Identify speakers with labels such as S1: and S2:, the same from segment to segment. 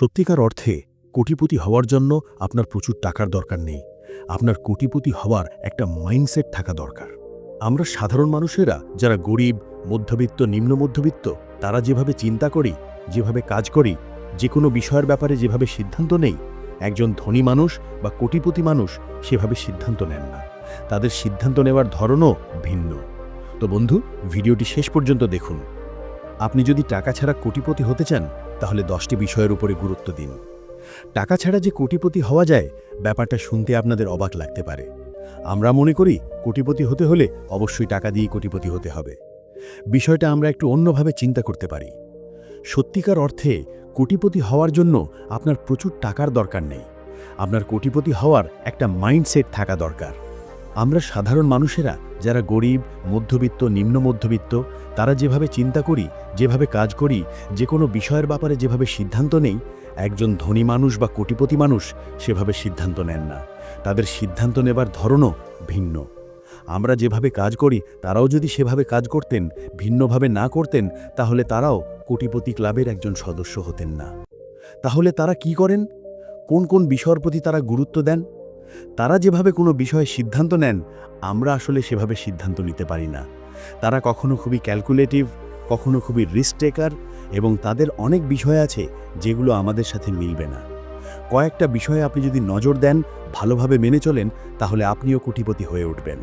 S1: সত্যিকার অর্থে কোটিপতি হওয়ার জন্য আপনার প্রচুর টাকার দরকার নেই। আপনার কোটিপতি হওয়ার একটা মাইন্ডসেট থাকা দরকার। আমরা সাধারণ মানুষেরা, যারা গরিব, মধ্যবিত্ত, নিম্ন মধ্যবিত্ত, তারা যেভাবে চিন্তা করি, যেভাবে কাজ করি যে কোনো বিষয়ের ব্যাপারে যেভাবে সিদ্ধান্ত নেই, একজন ধনী মানুষ বা কোটিপতি মানুষ সেভাবে সিদ্ধান্ত নেন না। তাদের সিদ্ধান্ত নেওয়ার ধরনও ভিন্ন। তো বন্ধু, ভিডিওটি শেষ পর্যন্ত দেখুন। আপনি যদি টাকা ছাড়া কোটিপতি হতে চান তাহলে দশটি বিষয়ের উপরে গুরুত্ব দিন। টাকা ছাড়া যে কোটিপতি হওয়া যায়, ব্যাপারটা শুনতে আপনাদের অবাক লাগতে পারে। আমরা মনে করি, কোটিপতি হতে হলে অবশ্যই টাকা দিয়ে কোটিপতি হতে হবে। বিষয়টা আমরা একটু অন্যভাবে চিন্তা করতে পারি। সত্যিকার অর্থে, কোটিপতি হওয়ার জন্য আপনার প্রচুর টাকার দরকার নেই। আপনার কোটিপতি হওয়ার একটা মাইন্ডসেট থাকা দরকার। আমরা সাধারণ মানুষেরা, যারা গরিব, মধ্যবিত্ত, নিম্ন মধ্যবিত্ত, তারা যেভাবে চিন্তা করি, যেভাবে কাজ করি, যে কোনো বিষয়ের ব্যাপারে যেভাবে সিদ্ধান্ত নেই, একজন ধনী মানুষ বা কোটিপতি মানুষ সেভাবে সিদ্ধান্ত নেন না। তাদের সিদ্ধান্ত নেবার ধরনও ভিন্ন। আমরা যেভাবে কাজ করি, তারাও যদি সেভাবে কাজ করতেন, ভিন্নভাবে না করতেন, তাহলে তারাও কোটিপতি ক্লাবের একজন সদস্য হতেন না। তাহলে তারা কি করেন? কোন কোন বিষয়ের প্রতি তারা গুরুত্ব দেন? তারা যেভাবে কোনো বিষয়ে সিদ্ধান্ত নেন, আমরা আসলে সেভাবে সিদ্ধান্ত নিতে পারি না। তারা কখনো খুবই ক্যালকুলেটিভ, কখনো খুবই রিস্ক টেকার এবং তাদের অনেক বিষয় আছে যেগুলো আমাদের সাথে মিলবে না। কয়েকটা বিষয়ে আপনি যদি নজর দেন, ভালোভাবে মেনে চলেন, তাহলে আপনিও কোটিপতি হয়ে উঠবেন।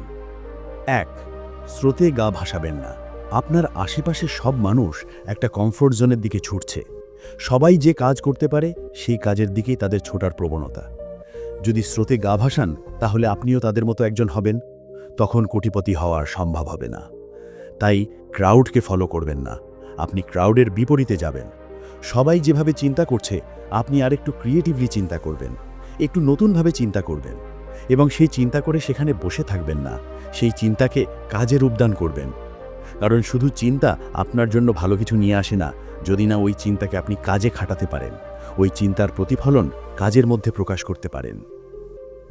S1: এক, স্রোতে গা ভাসাবেন না। আপনার আশেপাশে সব মানুষ একটা কমফোর্ট জোনের দিকে ছুটছে। সবাই যে কাজ করতে পারে, সেই কাজের দিকেই তাদের ছোটার প্রবণতা। যদি স্রোতে গা ভাসান, তাহলে আপনিও তাদের মতো একজন হবেন। তখন কোটিপতি হওয়ার সম্ভব হবে না। তাই ক্রাউডকে ফলো করবেন না। আপনি ক্রাউডের বিপরীতে যাবেন। সবাই যেভাবে চিন্তা করছে, আপনি আরেকটু ক্রিয়েটিভলি চিন্তা করবেন। একটু নতুনভাবে চিন্তা করবেন। এবং সেই চিন্তা করে সেখানে বসে থাকবেন না। সেই চিন্তাকে কাজে রূপদান করবেন। কারণ শুধু চিন্তা আপনার জন্য ভালো কিছু নিয়ে আসে না, যদি না ওই চিন্তাকে আপনি কাজে খাটাতে পারেন। ওই চিন্তার প্রতিফলন কাজের মধ্যে প্রকাশ করতে পারেন।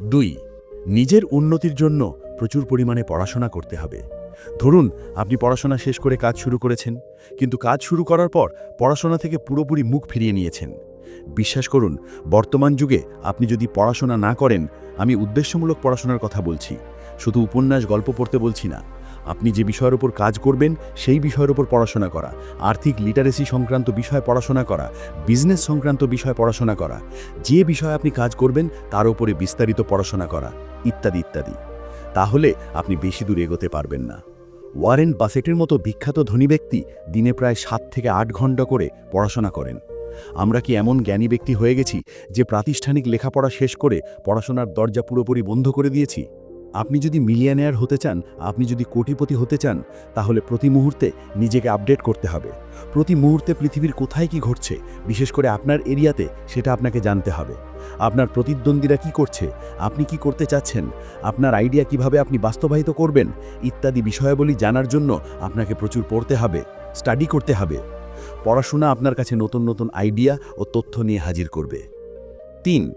S1: দুই, নিজের উন্নতির জন্য প্রচুর পরিমাণে পড়াশোনা করতে হবে। ধরুন, আপনি পড়াশোনা শেষ করে কাজ শুরু করেছেন, কিন্তু কাজ শুরু করার পর পড়াশোনা থেকে পুরোপুরি মুখ ফিরিয়ে নিয়েছেন। বিশ্বাস করুন, বর্তমান যুগে আপনি যদি পড়াশোনা না করেন, আমি উদ্দেশ্যমূলক পড়াশোনার কথা বলছি, শুধু উপন্যাস, গল্প পড়তে বলছি না। আপনি যে বিষয়ের উপর কাজ করবেন, সেই বিষয়ের উপর পড়াশোনা করা। আর্থিক লিটারেসি সংক্রান্ত বিষয়ে পড়াশোনা করা, বিজনেস সংক্রান্ত বিষয়ে পড়াশোনা করা, যে বিষয়ে আপনি কাজ করবেন, তার উপরে বিস্তারিত পড়াশোনা করা, ইত্যাদি ইত্যাদি। তাহলে আপনি বেশি দূর এগোতে পারবেন না। ওয়ারেন বাসেটের মতো বিখ্যাত ধনী ব্যক্তি দিনে প্রায় সাত থেকে আট ঘণ্টা করে পড়াশোনা করেন। আমরা কি এমন জ্ঞানী ব্যক্তি হয়ে গেছি যে প্রাতিষ্ঠানিক লেখাপড়া শেষ করে পড়াশোনার দরজা পুরোপুরি বন্ধ করে দিয়েছি? আপনি যদি মিলিয়নেয়ার হতে চান, আপনি যদি কোটিপতি হতে চান, তাহলে প্রতি মুহূর্তে নিজেকে আপডেট করতে হবে। প্রতি মুহূর্তে পৃথিবীর কোথায় কি ঘটছে, বিশেষ করে আপনার এরিয়াতে, সেটা আপনাকে জানতে হবে। আপনার প্রতিদ্বন্দ্বীরা কি করছে, আপনি কি করতে চাচ্ছেন, আপনার আইডিয়া কীভাবে আপনি বাস্তবায়িত করবেন, ইত্যাদি বিষয়াবলী জানার জন্য আপনাকে প্রচুর পড়তে হবে, স্টাডি করতে হবে। পড়াশোনা আপনার কাছে নতুন নতুন আইডিয়া ও তথ্য নিয়ে হাজির করবে। তিন,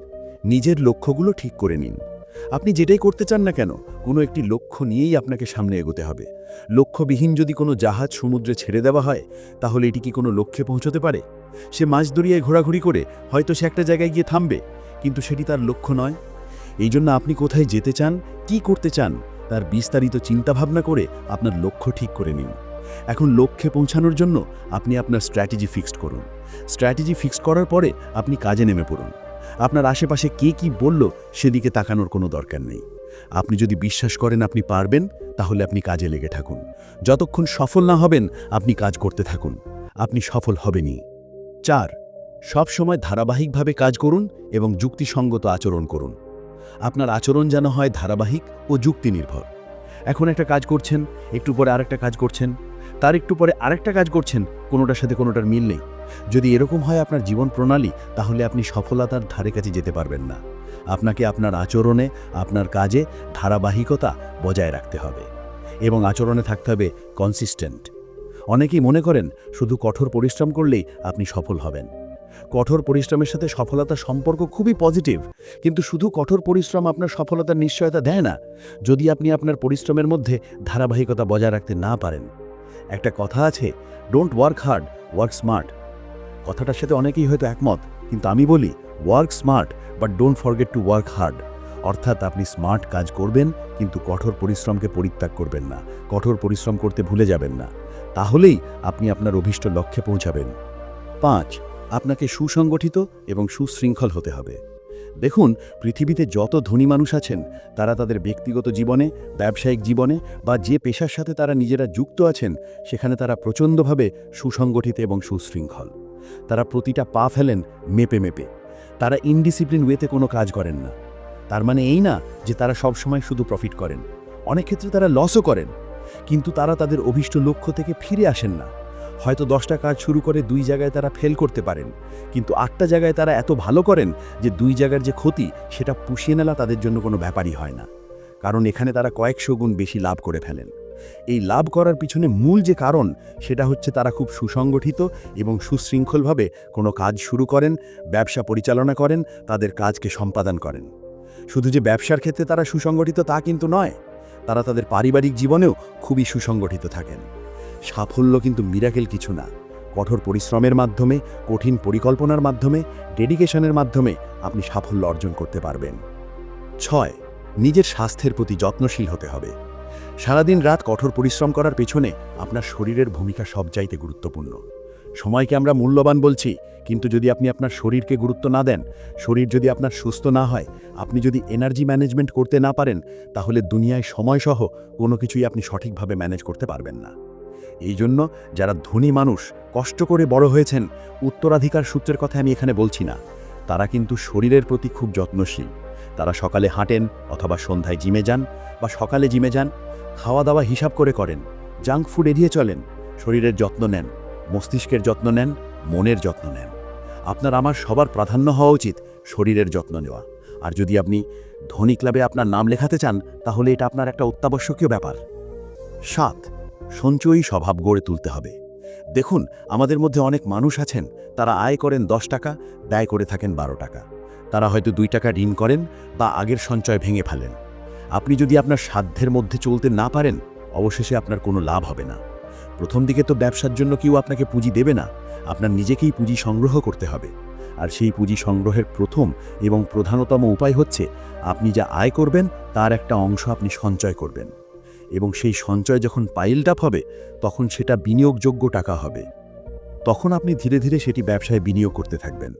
S1: নিজের লক্ষ্যগুলো ঠিক করে নিন। আপনি যেটাই করতে চান না কেন, কোনো একটি লক্ষ্য নিয়েই আপনাকে সামনে এগোতে হবে। লক্ষ্যবিহীন যদি কোনো জাহাজ সমুদ্রে ছেড়ে দেওয়া হয়, তাহলে এটি কি কোনো লক্ষ্যে পৌঁছতে পারে? সে মাছ দরিয়ায় ঘোরাঘুরি করে, হয়তো সে একটা জায়গায় গিয়ে থামবে, কিন্তু সেটি তার লক্ষ্য নয়। এই জন্য আপনি কোথায় যেতে চান, কি করতে চান, তার বিস্তারিত চিন্তাভাবনা করে আপনার লক্ষ্য ঠিক করে নিন। এখন লক্ষ্যে পৌঁছানোর জন্য আপনি আপনার স্ট্র্যাটেজি ফিক্সড করুন। স্ট্র্যাটেজি ফিক্সড করার পরে আপনি কাজে নেমে পড়ুন। আপনার আশেপাশে কে কি বলল সেদিকে তাকানোর কোনো দরকার নেই। আপনি যদি বিশ্বাস করেন আপনি পারবেন, তাহলে আপনি কাজে লেগে থাকুন। যতক্ষণ সফল না হবেন, আপনি কাজ করতে থাকুন। আপনি সফল হবেনই। চার, সব সময় ধারাবাহিকভাবে কাজ করুন এবং যুক্তিসঙ্গত আচরণ করুন। আপনার আচরণ যেন হয় ধারাবাহিক ও যুক্তি নির্ভর এখন একটা কাজ করছেন, একটু পরে আরেকটা কাজ করছেন তার একটু পরে আরেকটা কাজ করছেন, কোনোটার সাথে কোনোটার মিল নেই। যদি এরকম হয় আপনার জীবন প্রণালী, তাহলে আপনি সফলতার ধারে কাছে যেতে পারবেন না। আপনাকে আপনার আচরণে, আপনার কাজে ধারাবাহিকতা বজায় রাখতে হবে এবং আচরণে থাকতে হবে কনসিস্টেন্ট অনেকেই মনে করেন, শুধু কঠোর পরিশ্রম করলেই আপনি সফল হবেন। কঠোর পরিশ্রমের সাথে সফলতার সম্পর্ক খুবই পজিটিভ কিন্তু শুধু কঠোর পরিশ্রম আপনার সফলতার নিশ্চয়তা দেয় না। যদি আপনি আপনার পরিশ্রমের মধ্যে ধারাবাহিকতা বজায় রাখতে না পারেন একটা কথা আছে don't work hard work smart কথাটার সাথে অনেকেই হয়তো একমত, কিন্তু আমি বলি work smart but don't forget to work hard অর্থাৎ আপনি স্মার্ট কাজ করবেন, কিন্তু কঠোর পরিশ্রমকে পরিত্যাগ করবেন না, কঠোর পরিশ্রম করতে ভুলে যাবেন না। তাহলেই আপনি আপনার অভীষ্ট লক্ষ্যে পৌঁছাবেন। পাঁচ, আপনাকে সুসংগঠিত এবং সুশৃঙ্খল হতে হবে। দেখুন, পৃথিবীতে যত ধনী মানুষ আছেন, তারা তাদের ব্যক্তিগত জীবনে, ব্যবসায়িক জীবনে বা যে পেশার সাথে তারা নিজেরা যুক্ত আছেন, সেখানে তারা প্রচণ্ডভাবে সুসংগঠিত এবং সুশৃঙ্খল। তারা প্রতিটা পা ফেলেন মেপে মেপে। তারা ইনডিসিপ্লিন ওয়েতে কোনো কাজ করেন না। তার মানে এই না যে তারা সবসময় শুধু প্রফিট করেন। অনেক ক্ষেত্রে তারা লসও করেন। কিন্তু তারা তাদের অভীষ্ট লক্ষ্য থেকে ফিরে আসেন না। হয়তো দশটা কাজ শুরু করে দুই জায়গায় তারা ফেল করতে পারেন। কিন্তু আটটা জায়গায় তারা এত ভালো করেন যে দুই জায়গার যে ক্ষতি, সেটা পুষিয়ে নেলা তাদের জন্য কোনো ব্যাপারই হয় না। কারণ এখানে তারা কয়েকশো গুণ বেশি লাভ করে ফেলেন। এই লাভ করার পিছনে মূল যে কারণ, সেটা হচ্ছে তারা খুব সুসংগঠিত এবং সুশৃঙ্খলভাবে কোনো কাজ শুরু করেন, ব্যবসা পরিচালনা করেন, তাদের কাজকে সম্পাদন করেন। শুধু যে ব্যবসার ক্ষেত্রে তারা সুসংগঠিত তা কিন্তু নয়, তারা তাদের পারিবারিক জীবনেও খুবই সুসংগঠিত থাকেন। সাফল্য কিন্তু মিরাকেল কিছু না। কঠোর পরিশ্রমের মাধ্যমে, কঠিন পরিকল্পনার মাধ্যমে, ডেডিকেশনের মাধ্যমে আপনি সাফল্য অর্জন করতে পারবেন। ছয়, নিজের স্বাস্থ্যের প্রতি যত্নশীল হতে হবে। সারাদিন রাত কঠোর পরিশ্রম করার পেছনে আপনার শরীরের ভূমিকা সবচাইতে গুরুত্বপূর্ণ। সময়কে আমরা মূল্যবান বলছি, কিন্তু যদি আপনি আপনার শরীরকে গুরুত্ব না দেন, শরীর যদি আপনার সুস্থ না হয়, আপনি যদি এনার্জি ম্যানেজমেন্ট করতে না পারেন, তাহলে দুনিয়ায় সময়সহ কোনো কিছুই আপনি সঠিকভাবে ম্যানেজ করতে পারবেন না। এই জন্য যারা ধনী মানুষ কষ্ট করে বড় হয়েছেন, উত্তরাধিকার সূত্রের কথা আমি এখানে বলছি না। তারা কিন্তু শরীরের প্রতি খুব যত্নশীল। তারা সকালে হাঁটেন অথবা সন্ধ্যায় জিমে যান বা সকালে জিমে যান খাওয়া দাওয়া হিসাব করে করেন, জাঙ্ক ফুড এড়িয়ে চলেন, শরীরের যত্ন নেন, মস্তিষ্কের যত্ন নেন, মনের যত্ন নেন। আপনার আমার সবার প্রাধান্য হওয়া উচিত শরীরের যত্ন নেওয়া। আর যদি আপনি ধনী ক্লাবে আপনার নাম লেখাতে চান, তাহলে এটা আপনার একটা অত্যাবশ্যকীয় ব্যাপার। সাত সঞ্চয়ী স্বভাব গড়ে তুলতে হবে। দেখুন, আমাদের মধ্যে অনেক মানুষ আছেন, তারা আয় করেন দশ টাকা, ব্যয় করে থাকেন বারো টাকা। তারা হয়তো দুই টাকা ঋণ করেন বা আগের সঞ্চয় ভেঙে ফেলেন। আপনি যদি আপনার সাধ্যের মধ্যে চলতে না পারেন, অবশেষে আপনার কোনো লাভ হবে না। প্রথম দিকে তো ব্যবসার জন্য কেউ আপনাকে পুঁজি দেবে না, আপনার নিজেকেই পুঁজি সংগ্রহ করতে হবে। আর সেই পুঁজি সংগ্রহের প্রথম এবং প্রধানতম উপায় হচ্ছে, আপনি যা আয় করবেন, তার একটা অংশ আপনি সঞ্চয় করবেন। এবং সেই সঞ্চয় যখন পাইল্ড আপ হবে, তখন সেটা বিনিয়োগযোগ্য টাকা হবে। তখন আপনি ধীরে ধীরে সেটি ব্যবসায় বিনিয়োগ করতে থাকবেন।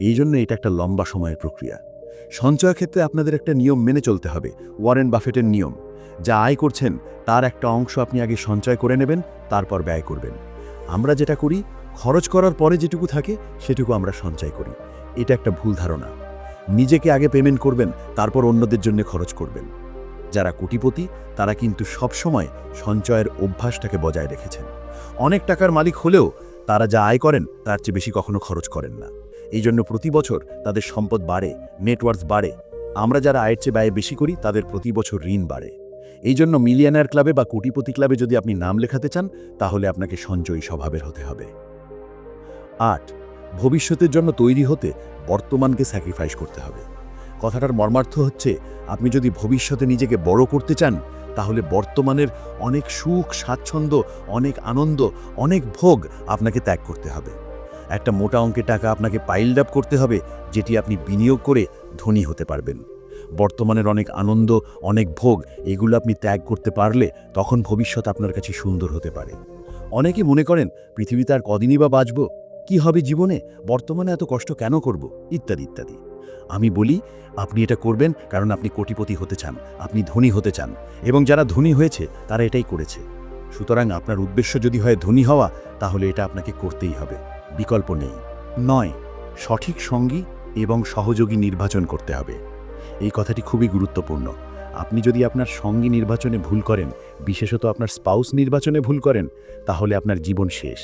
S1: এই জন্য এটা একটা লম্বা সময়ের প্রক্রিয়া। সঞ্চয় ক্ষেত্রে আপনাদের একটা নিয়ম মেনে চলতে হবে ওয়ারেন বাফেটের নিয়ম। যা আয় করছেন, তার একটা অংশ আপনি আগে সঞ্চয় করে নেবেন, তারপর ব্যয় করবেন। আমরা যেটা করি, খরচ করার পরে যেটুকু থাকে, সেটুকু আমরা সঞ্চয় করি। এটা একটা ভুল ধারণা। নিজেকে আগে পেমেন্ট করবেন, তারপর অন্যদের জন্য খরচ করবেন। যারা কোটিপতি, তারা কিন্তু সবসময় সঞ্চয়ের অভ্যাসটাকে বজায় রেখেছেন। অনেক টাকার মালিক হলেও তারা যা আয় করেন, তার চেয়ে বেশি কখনো খরচ করেন না। এই জন্য প্রতি বছর তাদের সম্পদ বাড়ে নেটওয়ার্থ বাড়ে। আমরা যারা আয়ের চেয়ে ব্যয় বেশি করি, তাদের প্রতি বছর ঋণ বাড়ে। এই জন্য মিলিয়নার ক্লাবে বা কোটিপতি ক্লাবে যদি আপনি নাম লেখাতে চান, তাহলে আপনাকে সঞ্চয়ী স্বভাবের হতে হবে। আট, ভবিষ্যতের জন্য তৈরি হতে বর্তমানকে স্যাক্রিফাইস করতে হবে। কথাটার মর্মার্থ হচ্ছে, আপনি যদি ভবিষ্যতে নিজেকে বড় করতে চান, তাহলে বর্তমানের অনেক সুখ, স্বাচ্ছন্দ্য, অনেক আনন্দ, অনেক ভোগ আপনাকে ত্যাগ করতে হবে। একটা মোটা অঙ্কের টাকা আপনাকে পাইল্ড আপ করতে হবে, যেটি আপনি বিনিয়োগ করে ধনী হতে পারবেন। বর্তমানের অনেক আনন্দ, অনেক ভোগ, এগুলো আপনি ত্যাগ করতে পারলে তখন ভবিষ্যৎ আপনার কাছে সুন্দর হতে পারে। অনেকে মনে করেন, পৃথিবীতে আর কদিনই বা বাঁচব, কি হবে জীবনে? বর্তমানে এত কষ্ট কেন করব? ইত্যাদি ইত্যাদি। আমি বলি, আপনি এটা করবেন কারণ আপনি কোটিপতি হতে চান, আপনি ধনী হতে চান। এবং যারা ধনী হয়েছে, তারা এটাই করেছে। সুতরাং আপনার উদ্দেশ্য যদি হয় ধনী হওয়া, তাহলে এটা আপনাকে করতেই হবে। বিকল্প নেই। নয়, সঠিক সঙ্গী এবং সহযোগী নির্বাচন করতে হবে। এই কথাটি খুবই গুরুত্বপূর্ণ। আপনি যদি আপনার সঙ্গী নির্বাচনে ভুল করেন, বিশেষত আপনার স্পাউস নির্বাচনে ভুল করেন, তাহলে আপনার জীবন শেষ।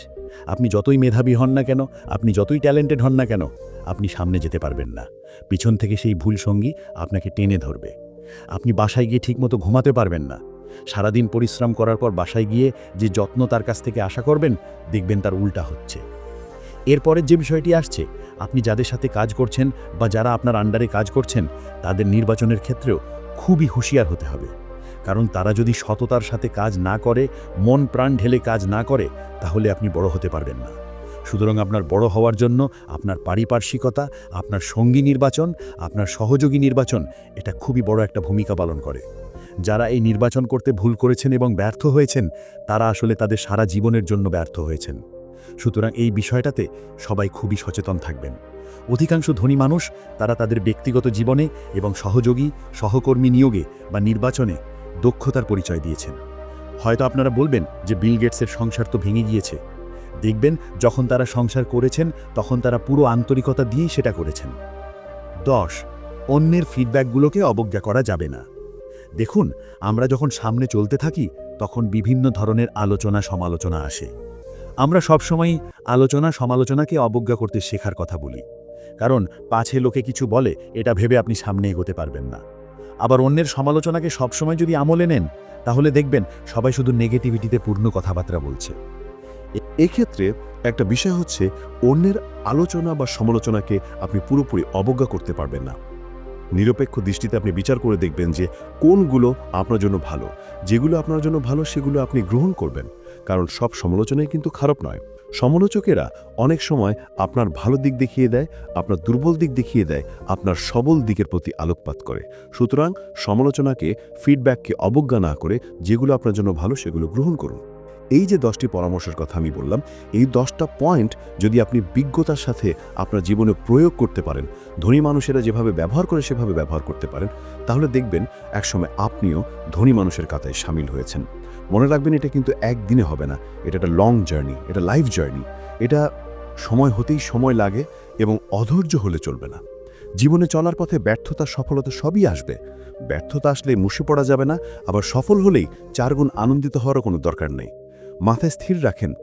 S1: আপনি যতই মেধাবী হন না কেন, আপনি যতই ট্যালেন্টেড হন না কেন আপনি সামনে যেতে পারবেন না। পিছন থেকে সেই ভুল সঙ্গী আপনাকে টেনে ধরবে। আপনি বাসায় গিয়ে ঠিকমতো ঘুমাতে পারবেন না। সারাদিন পরিশ্রম করার পর বাসায় গিয়ে যে যত্ন তার কাছ থেকে আশা করবেন, দেখবেন তার উল্টা হচ্ছে। এরপরের যে বিষয়টি আসছে, আপনি যাদের সাথে কাজ করছেন বা যারা আপনার আন্ডারে কাজ করছেন, তাদের নির্বাচনের ক্ষেত্রেও খুবই হুঁশিয়ার হতে হবে। কারণ তারা যদি সততার সাথে কাজ না করে মন প্রাণ ঢেলে কাজ না করে, তাহলে আপনি বড় হতে পারবেন না। সুতরাং আপনার বড় হওয়ার জন্য আপনার পারিপার্শ্বিকতা, আপনার সঙ্গী নির্বাচন, আপনার সহযোগী নির্বাচন, এটা খুবই বড় একটা ভূমিকা পালন করে। যারা এই নির্বাচন করতে ভুল করেছেন এবং ব্যর্থ হয়েছেন, তারা আসলে তাদের সারা জীবনের জন্য ব্যর্থ হয়েছেন। সুতরাং এই বিষয়টাতে সবাই খুবই সচেতন থাকবেন। অধিকাংশ ধনী মানুষ, তারা তাদের ব্যক্তিগত জীবনে এবং সহযোগী, সহকর্মী নিয়োগে বা নির্বাচনে দক্ষতার পরিচয় দিয়েছেন। হয়তো আপনারা বলবেন যে বিল গেটসের সংসার তো ভেঙে গিয়েছে। দেখবেন যখন তারা সংসার করেছেন, তখন তারা পুরো আন্তরিকতা দিয়েই সেটা করেছেন। দশ, অন্যের ফিডব্যাকগুলোকে অবজ্ঞা করা যাবে না। দেখুন, আমরা যখন সামনে চলতে থাকি, তখন বিভিন্ন ধরনের আলোচনা সমালোচনা আসে। আমরা সবসময়ই আলোচনা সমালোচনাকে অবজ্ঞা করতে শেখার কথা বলি। কারণ পাছে লোকে কিছু বলে, এটা ভেবে আপনি সামনে এগোতে পারবেন না। আবার অন্যের সমালোচনাকে সবসময় যদি আমলে নেন, তাহলে দেখবেন সবাই শুধু নেগেটিভিটিতে পূর্ণ কথাবার্তা বলছে।
S2: এক্ষেত্রে একটা বিষয় হচ্ছে, অন্যের আলোচনা বা সমালোচনাকে আপনি পুরোপুরি অবজ্ঞা করতে পারবেন না। নিরপেক্ষ দৃষ্টিতে আপনি বিচার করে দেখবেন যে, কোনগুলো আপনার জন্য ভালো। যেগুলো আপনার জন্য ভালো, সেগুলো আপনি গ্রহণ করবেন। কারণ সব সমালোচনাই কিন্তু খারাপ নয়। সমালোচকেরা অনেক সময় আপনার ভালো দিক দেখিয়ে দেয়, আপনার দুর্বল দিক দেখিয়ে দেয়, আপনার সবল দিকের প্রতি আলোকপাত করে। সুতরাং সমালোচনাকে ফিডব্যাককে অবজ্ঞা না করে যেগুলো আপনার জন্য ভালো, সেগুলো গ্রহণ করুন। এই যে দশটি পরামর্শের কথা আমি বললাম, এই দশটা পয়েন্ট যদি আপনি বিজ্ঞতার সাথে আপনার জীবনে প্রয়োগ করতে পারেন, ধনী মানুষেরা যেভাবে ব্যবহার করে সেভাবে ব্যবহার করতে পারেন, তাহলে দেখবেন একসময় আপনিও ধনী মানুষের কাতায় সামিল হয়েছেন। মনে রাখবেন এটা কিন্তু একদিনে হবে না, এটা একটা লং জার্নি এটা লাইফ জার্নি এটা সময় হতেই সময় লাগে এবং অধৈর্য হলে চলবে না। জীবনে চলার পথে ব্যর্থতা, সফলতা সবই আসবে। ব্যর্থতা আসলে মুশে পড়া যাবে না, আবার সফল হলেই চারগুণ আনন্দিত হওয়ারও কোনো দরকার নেই। মাথায় স্থির রাখেন।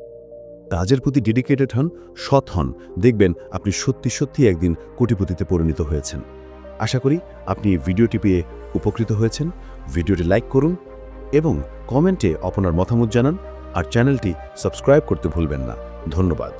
S2: কাজের প্রতি ডেডিকেটেড হন, সৎ হন। দেখবেন আপনি সত্যি সত্যি একদিন কোটিপতিতে পরিণত হয়েছেন। আশা করি আপনি ভিডিওটি পেয়ে উপকৃত হয়েছেন। ভিডিওটি লাইক করুন এবং কমেন্টে আপনার মতামত জানান। আর চ্যানেলটি সাবস্ক্রাইব করতে ভুলবেন না। ধন্যবাদ।